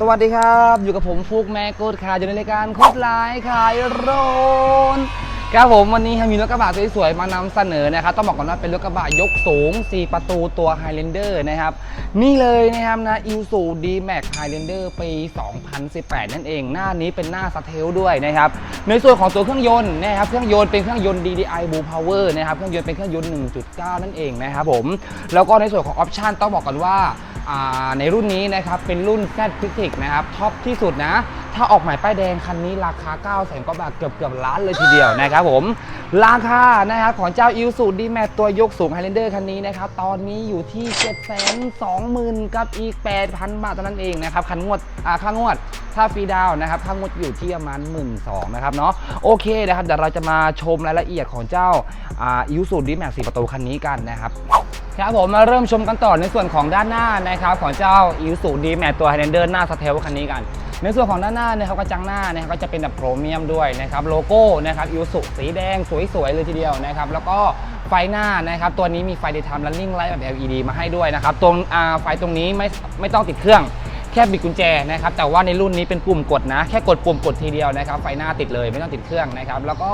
สวัสดีครับ อยู่กับผมฟุกแม่โกดค่ะอยู่ในรายการโคตรไลน์ขายโรนครับผมวันนี้มีรถกระบะสวยๆมานำเสนอนะครับต้องบอกก่อนว่าเป็นรถกระบะยกสูง 4 ประตูตัว Highlander นะครับนี่เลยนะครับนะ i s u d m a x Highlander ปี 2018 นั่นเอง หน้านี้เป็นหน้าสเทลด้วยนะครับในส่วนของตัวเครื่องยนต์นะครับเครื่องยนต์เป็นเครื่องยนต์ DDI Blue Power นะครับเครื่องยนต์เป็นเครื่องยนต์ 1.9 นั่นเองนะครับผมแล้วก็ในส่วนของออปชันต้องบอกก่อนว่า ในรุ่นนี้นะครับเป็นรุ่น Z p h y s i c นะครับท็อปที่สุดนะ ถ้าออกใหม่ป้ายแดงคันนี้ราคา9 0 0 0 0กว่าบาทเกือบเกือบล้านเลยทีเดียวนะครับผม ราคานะครับของเจ้าอิวสูตรดีแมตัวยกสูงไฮเลนเดอร์คันนี้นะครับตอนนี้อยู่ที่720,000กับอีก 8,000 บาทเท่านั้นเองนะครับคันงวดอ่าค่างวดถ้าฟรีดาวนะครับค่างวดอยู่ที่ประมาณ1 2ื่นนะครับเนาะโอเคนะครับเดี๋ยวเราจะมาชมรายละเอียดของเจ้าอ่า i s u d m a x 4ประตูคันนี้กันนะครับครับผมมาเริ่มชมกันต่อในส่วนของด้านหน้านะครับของเจ้าอิวสูดีแมตตัวไฮเดนเดอร์หน้าสเทลคันนี้กัน ในส่วนของด้านหน้านะครับกระจังหน้านะครับก็จะเป็นแบบโครเมียมด้วยนะครับโลโก้นะครับอิวสุสีแดงสวยๆเลยทีเดียวนะครับแล้วก็ไฟหน้านะครับตัวนี้มีไฟ daytime running light แบบ LED มาให้ด้วยนะครับตรงไฟตรงนี้ไม่ไม่ต้องติดเครื่อง แค่บิดกุญแจนะครับแต่ว่าในรุ่นนี้เป็นปุ่มกดนะแค่กดปุ่มกดทีเดียวนะครับไฟหน้าติดเลยไม่ต้องติดเครื่องนะครับแล้วก็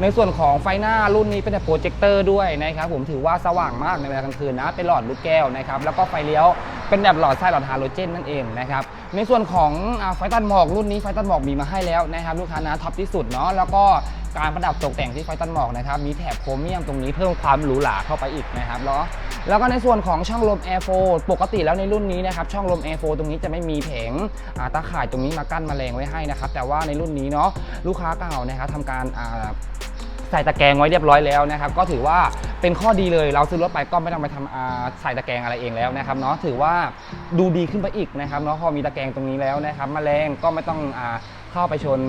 ในส่วนของไฟหน้ารุ่นนี้เป็นแบบโปรเจคเตอร์ด้วยนะครับผมถือว่าสว่างมากในเวลากลางคืนนะเป็นหลอดลูกแก้วนะครับแล้วก็ไฟเลี้ยวเป็นแบบหลอดไส้หลอดฮาโลเจนนั่นเองนะครับในส่วนของไฟตัดหมอกรุ่นนี้ไฟตัดหมอกมีมาให้แล้วนะครับลูกค้านะท็อปที่สุดเนาะแล้วก็การประดับตกแต่งที่ไฟตัดหมอกนะครับมีแถบโครเมียมตรงนี้เพิ่มความหรูหราเข้าไปอีกนะครับแล้วแล้วก็ในส่วนของช่องลม Air 4ปกติแล้วในรุ่นนี้นะครับช่องลม Air 4ตรงนี้จะไม่มีแผงตาข่ายตรงนี้มากั้นแมลงไว้ให้นะครับแต่ว่าในรุ่นนี้เนาะลูกค้าเก่านะครับทำการ ใส่ตะแกรงไว้เรียบร้อยแล้วนะครับ ก็ถือว่าเป็นข้อดีเลยเราซื้อรถไปก็ไม่ต้องไปทำใส่ตะแกรงอะไรเองแล้วนะครับเนาะถือว่าดูดีขึ้นไปอีกนะครับเนาะพอมีตะแกรงตรงนี้แล้วนะครับแมลงก็ไม่ต้องอเข้าไปชน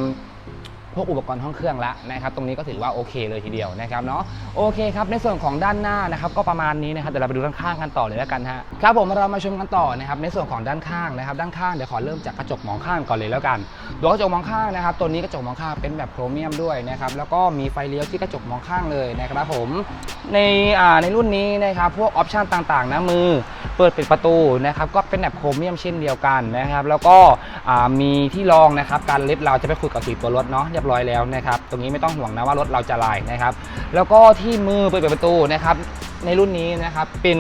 พวกอุปกรณ์ห้องเครื่องละนะครับตรงนี้ก็ถือว่าโอเคเลยทีเดียวนะครับเนาะโอเคครับในส่วนของด้านหน้านะครับก็ประมาณนี้นะครับเดี๋ยวเราไปดูด้านข้างกันต่อเลยแล้วกันฮะครับผมเรามาชมกันต่อนะครับในส่วนของด้านข้างนะครับด้านข้างเดี๋ยวขอเริ่มจากกระจกมองข้างก่อนเลยแล้วกันตัวกระจกมองข้างนะครับตัวนี้กระจกมองข้างเป็นแบบโครเมียมด้วยนะครับแล้วก็มีไฟเลี้ยวที่กระจกมองข้างเลยนะครับผมในในรุ่นนี้นะครับพวกออปชันต่างๆนะมือ เปิดปิดประตูนะครับก็เป็นแบบโครเมียมเช่นเดียวกันนะครับ แล้วก็มีที่รองนะครับการเล็บเราจะไปคุยกับสีตัวรถเนาะเรียบร้อยแล้วนะครับตรงนี้ไม่ต้องห่วงนะว่ารถเราจะลายนะครับ แล้วก็ที่มือเปิดปิดประตูนะครับในรุ่นนี้นะครับเป็น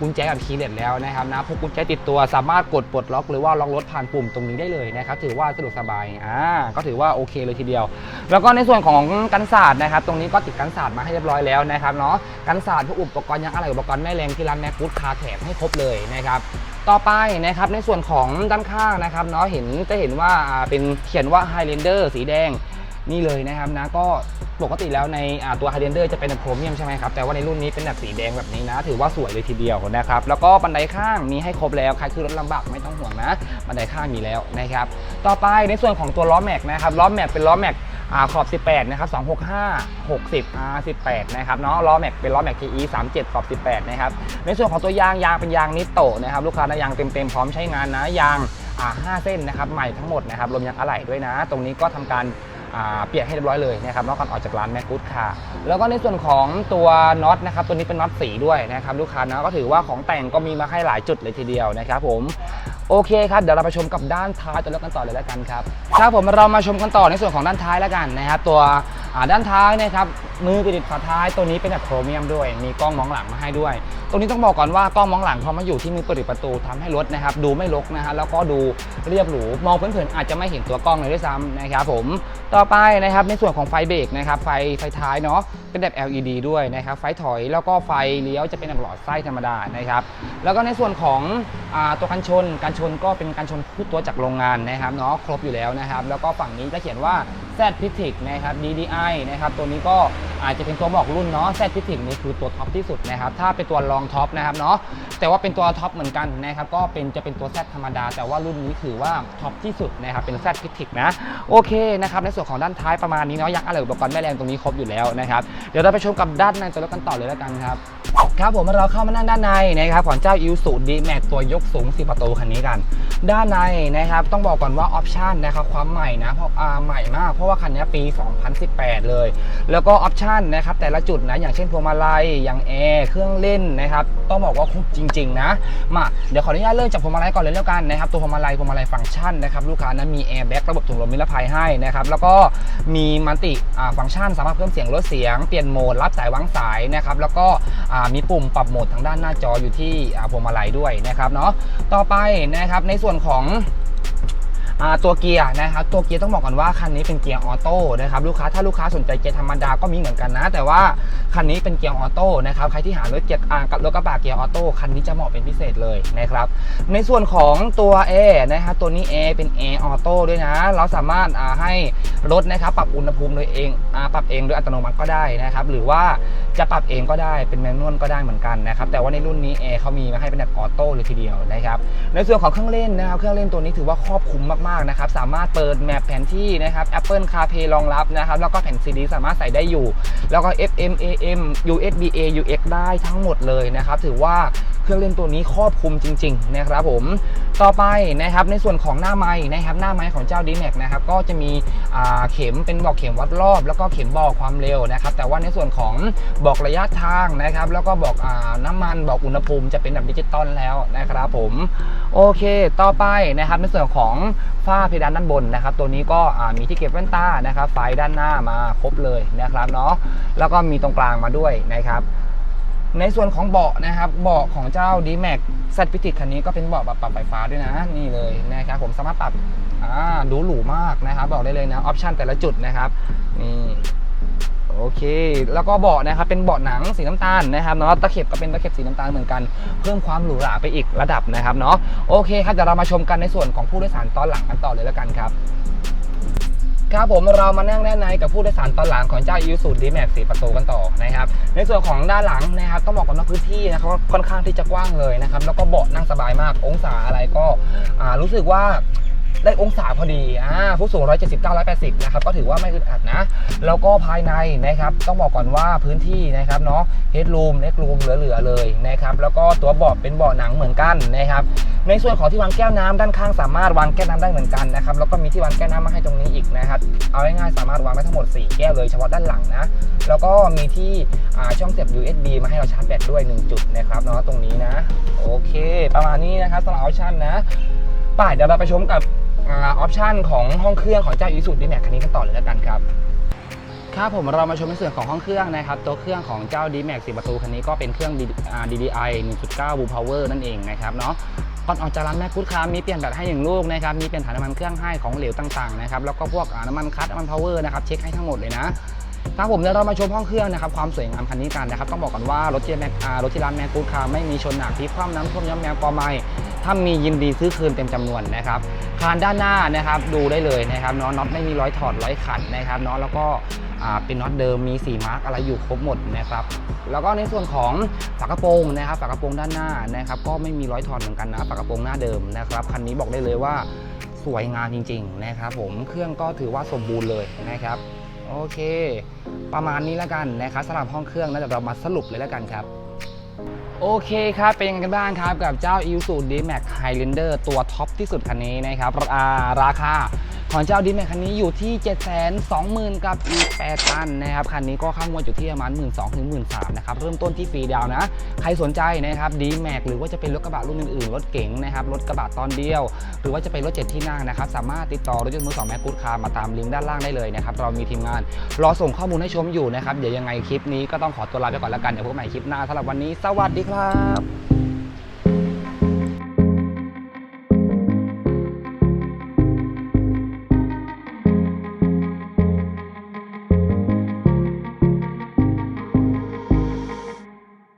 กุญแจกับคีย์เลสแล้วนะครับนะพวกกุญแจติดตัวสามารถกดปลดล็อกหรือว่าล็อกรถผ่านปุ่มตรงนี้ได้เลยนะครับถือว่าสะดวกสบายอ่าก็ถือว่าโอเคเลยทีเดียว แล้วก็ในส่วนของกันศาสตร์นะครับตรงนี้ก็ติดกันศาสตร์มาให้เรียบร้อยแล้วนะครับเนาะกันศาสตร์พวกอุปกรณ์ยางอะไรอุปกรณ์แม่แรงที่ร้านแม็กฟูดคาแถบให้ครบเลยนะครับต่อไปนะครับในส่วนของด้านข้างนะครับเนาะเห็นจะเห็นว่าอ่าเป็นเขียนว่า Highlander สีแดงนี่เลยนะครับนะก็ ปกติแล้วในตัว Highlander จะเป็นแบบโครเมียมใช่ไหมครับ แต่ว่าในรุ่นนี้เป็นแบบสีแดงแบบนี้นะ ถือว่าสวยเลยทีเดียวนะครับ แล้วก็บันไดข้างมีให้ครบแล้ว ใครคือรถลำบากไม่ต้องห่วงนะ บันไดข้างมีแล้วนะครับ ต่อไปในส่วนของตัวล้อแม็กนะครับ ล้อแม็กเป็นล้อแม็กอขอบ 18 นะครับ 265 60 R 18 นะครับเนาะ ล้อแม็กเป็นล้อแม็ก TE 37 ขอบ 18 นะครับ ในส่วนของตัวยางยางเป็นยางนิโตะนะครับ ลูกค้านะยางเต็มๆพร้อมใช้งานนะ ยางอ่า5เส้นนะครับ ใหม่ทั้งหมดนะครับ รวมยางอะไหล่ด้วยนะ ตรงนี้ก็ทำการ เปลี่ยนให้เรียบร้อยเลยนะครับนอกจากออกจากร้านแมคกุดค่ะ แล้วก็ในส่วนของตัวน็อตนะครับตัวนี้เป็นน็อตสีด้วยนะครับลูกค้านะก็ถือว่าของแต่งก็มีมาให้หลายจุดเลยทีเดียวนะครับผมโอเคครับเดี๋ยวเราไปชมกับด้านท้ายตัวรถกันต่อเลยแล้วกันครับครับผมเรามาชมกันต่อในส่วนของด้านท้ายแล้วกันนะครับตัวด้านท้ายนะครับมือปิดฝาท้ายตัวนี้เป็นแบบโครเมียมด้วย มีกล้องมองหลังมาให้ด้วย ตรงนี้ต้องบอกก่อนว่ากล้องมองหลังพอมาอยู่ที่มือเปิดประตูทำให้รถนะครับ ดูไม่รกนะฮะแล้วก็ดูเรียบหรูมองเผินๆอาจจะไม่เห็นตัวกล้องเลยด้วยซ้ำนะครับผมต่อไปนะครับในส่วนของไฟเบรกนะครับไฟไฟท้ายเนาะเป็นแบบ LED ด้วยนะครับไฟถอยแล้วก็ไฟเลี้ยวจะเป็นแบบหลอดไส้ธรรมดานะครับแล้วก็ในส่วนของอตัวกันชนกันชนก็เป็นกันชนคู่ตัวจากโรงงานนะครับเนาะครบอยู่แล้วนะครับแล้วก็ฝั่งนี้จะเขียนว่า Z p i t i c นะครับ DDI นะครับตัวนี้ก็ อาจจะเป็นตัวบอกรุ่นเนาะ Z p i t i c นี่คือตัวท็อปที่สุดนะครับถ้าเป็นตัวรองท็อปนะครับเนาะแต่ว่าเป็นตัวท็อปเหมือนกันนะครับก็เป็นจะเป็นตัวแซดธรรมดา แต่ว่ารุ่นนี้ถือว่าท็อปที่สุดนะครับเป็น Z p i t i c นะโอเคนะครับในส่วนของด้านท้ายประมาณนี้เนาะยังอะไรอุปกรณ์แม่แรงตรงนี้ครบอยู่แล้วนะครับเดี๋ยวเราไปชมกับด้านในตัวรถกันต่อเลยแล้วกันครับครับผมเราเข้ามานั่งด้านในนะครับของเจ้า i ิ s u d m a x ตัวยกสูง 4 ประตูคันนี้กัน ด้านในนะครับต้องบอกก่อนว่าออปชันนะครับความใหม่นะเพราะอ่าใหม่มากเพราะว่าคันนี้ปี 2018 เลย แล้วก็ออปชันนะครับแต่ละจุดนะอย่างเช่นพวงมาลัยอย่างแอร์เครื่องเล่นนะครับต้องบอกว่าครบจริง ๆ นะมาเดี๋ยวขออนุญาตเริ่มจากพวงมาลัยก่อนเลยแล้วกันนะครับตัวพวงมาลัยพวงมาลัยฟังก์ชันนะครับลูกค้านั้นมีแอร์แบ็กระบบถุงลมนิรภัยให้นะครับแล้วก็มีมัลติฟังก์ชันสามารถเพิ่มเสียงลดเสียงเปลี่ยนโหมดรับสายวางสายนะครับแล้วก็มีปุ่มปรับโหมดทางด้านหน้าจออยู่ที่อ่าพวงมาลัยด้วยนะครับเนาะต่อไปนะครับในส่วนของ ตัวเกียร์นะครับตัวเกียร์ต้องบอกก่อนว่าคันนี้เป็นเกียร์ออโต้นะครับลูกค้าถ้าลูกค้าสนใจเกียร์ธรรมดาก็มีเหมือนกันนะ แต่ว่าคันนี้เป็นเกียร์ออโต้นะครับใครที่หารถเกียร์อ่ากับรถกระบะเกียร์ออโต้คันนี้จะเหมาะเป็นพิเศษเลยนะครับในส่วนของตัว A นะครับตัวนี้ A เป็น A ออโต้ด้วยนะ เราสามารถให้รถนะครับปรับอุณหภูมิโดยเองอปรับเองโดยอัตโนมัติก็ได้นะครับหรือว่าจะปรับเองก็ได้เป็นแมนนวลก็ได้เหมือนกันนะครับแต่ว่าในรุ่นนี้ A เขามีมาให้เป็นแบบออโต้เลยทีเดียวนะครับในส่วนของเครื่องเล่นนะครับเครื่องเล่นตัวนี้ถือว่าครอบคลุมมากๆนะครับสามารถเปิดแมปแผนที่นะครับ Apple CarPlay รองรับนะครับแล้วก็แผ่นซีดีสามารถใส่ได้อยู่ แล้วก็ FM AM USB A UX ได้ทั้งหมดเลยนะครับถือว่าเครื่องเล่นตัวนี้ครอบคลุมจริง ๆ นะครับผม ต่อไปนะครับในส่วนของหน้าไม้นะครับหน้าไม้ของเจ้า d m a x นะครับก็จะมีเข็มเป็นบอกเข็มวัดรอบ แล้วก็เข็มบอกความเร็วนะครับแต่ว่าในส่วนของบอกระยะทางนะครับแล้วก็บอกอน้ำมันบอกอุณหภูมิจะเป็นแบบดิจิตอลแล้วนะครับผมโอเค ต่อไปนะครับในส่วนของฝ้าเพดานด้านบนนะครับตัวนี้ก็มีที่เก็บแว่นตานะครับไฟด้านหน้ามาครบเลยนะครับเนาะแล้วก็มีตรงกลางมาด้วยนะครับ ในส่วนของเบาะนะครับเบาะของเจ้า d m a x ซัตพิติคันนี้ก็เป็นเบาะแบบปรับไฟฟ้าด้วยนะ นี่เลยนะครับผมสามารถปรับอ่าดูหรูมากนะครับ บอกได้เลยนะออปชันแต่ละจุดนะครับนี่โอเค แล้วก็เบาะนะครับเป็นเบาะหนังสีน้ำตาลนะครับเนาะตะเข็บก็เป็นตะเข็บสีน้ำตาลเหมือนกัน เพิ่มความหรูหราไปอีกระดับนะครับเนาะโอเคครับเดี๋ยวเรามาชมกันในส่วนของผู้โดยสารตอนหลังกันต่อเลยแล้วกันครับ ครับผมเรามานั่งด้านในกับผู้โดยสารตอนหลังของเจ้า i ิ s u d m a x 4ประตูกันต่อนะครับในส่วนของด้านหลังนะครับต้องบอกก่อนว่าพื้นที่นะครับค่อนข้างที่จะกว้างเลยนะครับแล้วก็เบาะนั่งสบายมากองศาอะไรก็รู้สึกว่า ได้องศาพอดีอ่าผู้สูง 179 180 นะครับ ก็ถือว่าไม่อึดอัดนะ แล้วก็ภายในนะครับ ต้องบอกก่อนว่าพื้นที่นะครับเนาะเฮดรูมเล็กรูมเหลือๆเลยนะครับ แล้วก็ตัวเบาะเป็นเบาะหนังเหมือนกันนะครับ ในส่วนของที่วางแก้วน้ำด้านข้างสามารถวางแก้วน้ำได้เหมือนกันนะครับ แล้วก็มีที่วางแก้วน้ำมาให้ตรงนี้อีกนะครับ เอาง่ายๆสามารถวางได้ทั้งหมด 4 แก้วเลยเฉพาะด้านหลังนะ แล้วก็มีที่ช่องเสียบ USB มาให้เราชาร์จแบตด้วย 1 จุดนะครับเนาะตรงนี้นะ โอเค ประมาณนี้นะครับสำหรับออปชั่นนะป่เดี๋ยวเราไปชมกับ ออปชันของห้องเครื่องของเจ้าอีสุดดีแม็กคันนี้กันต่อเลยแล้วกันครับครับผมเรามาชมในส่วนของห้องเครื่องนะครับ ตัวเครื่องของเจ้า d m a x 4ประตูคันนี้ก็เป็นเครื่อง DDI 1.9 Blue Power นั่นเองนะครับเนาะก่อนออกจากร้านแม่กุ๊ดคามีเปลี่ยนแบตให้อย่างลูกนะครับมีเปลี่ยนถ่ายน้ำมันเครื่องให้ของเหลวต่างๆนะครับแล้วก็พวกน้ำมันคัตน้ำมันพาวเวอร์นะครับเช็คให้ทั้งหมดเลยนะครับผมเดี๋ยวเรามาชมห้องเครื่องนะครับความสวยงามคันนี้กันนะครับต้องบอกก่อนว่ารถที่แม็กรถที่ร้านแม็กกูดคาร์ไม่มีชนหนักพลิกคว่ำน้ำท่วมย้อมแมวกอไม้ ถ้ามียินดีซื้อคืนเต็มจำนวนนะครับคานด้านหน้านะครับดูได้เลยนะครับเนาะน็อตไม่มีร้อยถอดร้อยขันนะครับเนาะแล้วก็เป็นน็อตเดิมมีสีมาร์กอะไรอยู่ครบหมดนะครับแล้วก็ในส่วนของฝากระโปรงนะครับฝากระโปรงด้านหน้านะครับก็ไม่มีร้อยถอดเหมือนกันนะฝากระโปรงหน้าเดิมนะครับคันนี้บอกได้เลยว่าสวยงามจริง ๆ นะครับ ผมเครื่องก็ถือว่าสมบูรณ์เลยนะครับโอเค ประมาณนี้แล้วกันนะครับสำหรับห้องเครื่องนะเดี๋ยวเรามาสรุปเลยแล้วกันครับ โอเคครับ เป็นยังไงกันบ้างครับ กับเจ้า i s u d d m a x Highlander ตัวท็อปที่สุดคันนี้นะครับอ่าราคาของเจ้า d m a x คันนี้อยู่ที่ 720,000 กับอีก8ตันนะครับ คันนี้ก็ข้างงวดอยู่ที่ประมาณ 1 2 0 0 0ถึง13,000นะครับ เริ่มต้นที่ฟรีดาวนะ ใครสนใจนะครับ d m a x หรือว่าจะเป็นรถกระบะรุ่นอื่นๆ รถเก๋งนะครับ รถกระบะตอนเดียว หรือว่าจะเป็นรถเจ็ดที่นั่งนะครับ สามารถติดต่อรถยนต์มือสองแม็กกูดคาร์มาตามลิงก์ด้านล่างได้เลยนะครับ เรามีทีมงานรอส่งข้อมูลให้ชมอยู่นะครับ เดี๋ยวยังไงคลิปนี้ก็ต้องขอตัวลาไปก่อนแล้วกัน เดี๋ยวพบกันใหม่คลิปหน้าสำหรับวันนี้สวัสดีครับ